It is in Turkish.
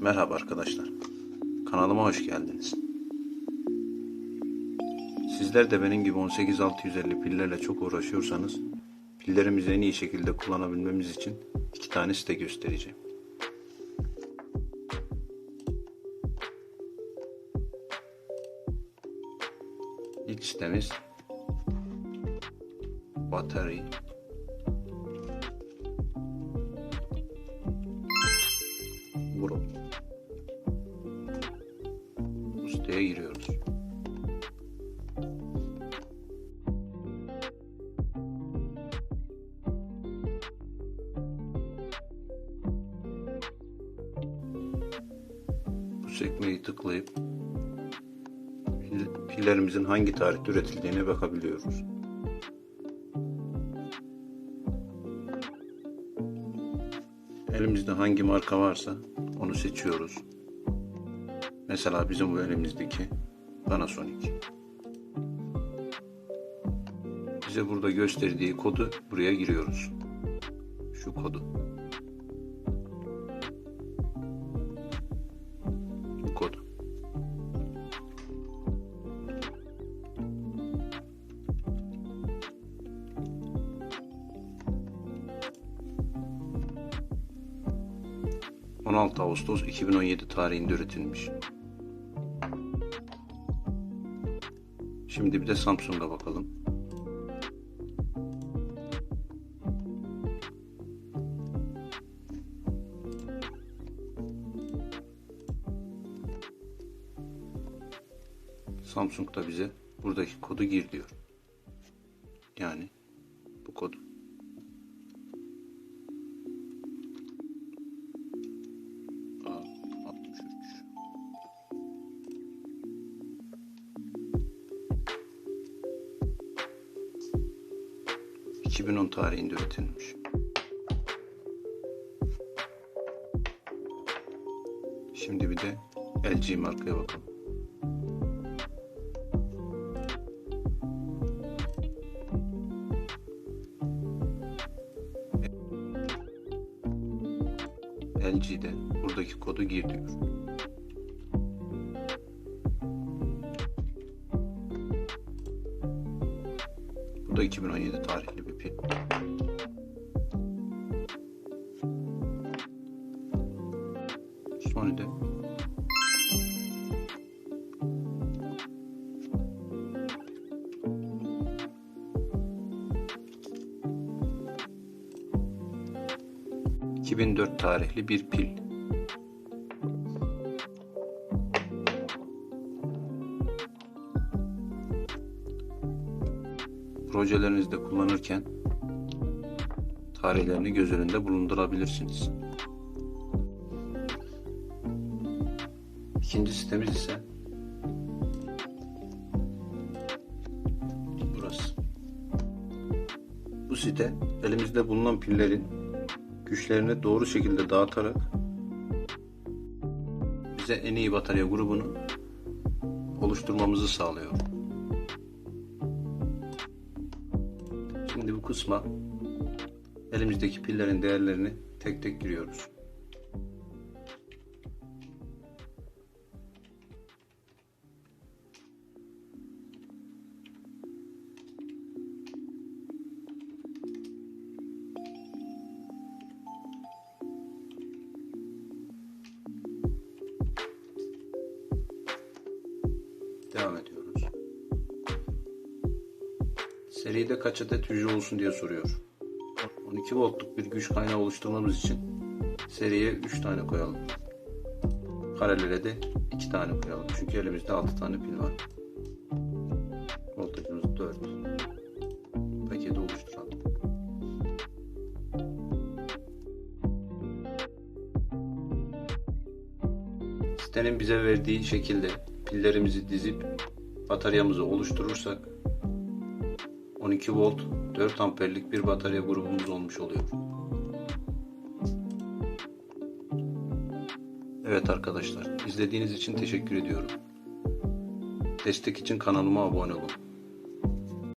Merhaba arkadaşlar. Kanalıma hoş geldiniz. Sizler de benim gibi 18650 pillerle çok uğraşıyorsanız pillerimizi en iyi şekilde kullanabilmemiz için iki tane site göstereceğim. İlk sitemiz Battery Siteye giriyoruz. Bu sekmeyi tıklayıp pil- pillerimizin hangi tarihte üretildiğine bakabiliyoruz. Elimizde hangi marka varsa onu seçiyoruz. Mesela bizim bu elimizdeki Panasonic. Bize burada gösterdiği kodu buraya giriyoruz. Şu kodu. Bu kodu. ...16 Ağustos 2017 tarihinde üretilmiş. Şimdi bir de Samsung'a bakalım. Samsung da bize buradaki kodu gir diyor. Yani 2010 tarihinde üretilmiş. Şimdi bir de LG markaya bakalım. LG'de buradaki kodu gir diyor. Bu da 2017 tarihli bir pil. Sony'de ...2004 tarihli bir pil. Projelerinizde kullanırken tarihlerini göz önünde bulundurabilirsiniz. İkinci sitemiz ise burası. Bu site elimizde bulunan pillerin güçlerini doğru şekilde dağıtarak bize en iyi batarya grubunu oluşturmamızı sağlıyor. Şimdi bu kısma elimizdeki pillerin değerlerini tek tek giriyoruz. Seride kaç adet hücre olsun diye soruyor. 12 voltluk bir güç kaynağı oluşturmamız için seriye 3 tane koyalım. Paralele de 2 tane koyalım. Çünkü elimizde 6 tane pil var. Voltajımız 4. Paketi oluşturalım. Sitenin bize verdiği şekilde pillerimizi dizip bataryamızı oluşturursak 12 volt 4 amperlik bir batarya grubumuz olmuş oluyor. Evet arkadaşlar izlediğiniz için teşekkür ediyorum. Destek için kanalıma abone olun.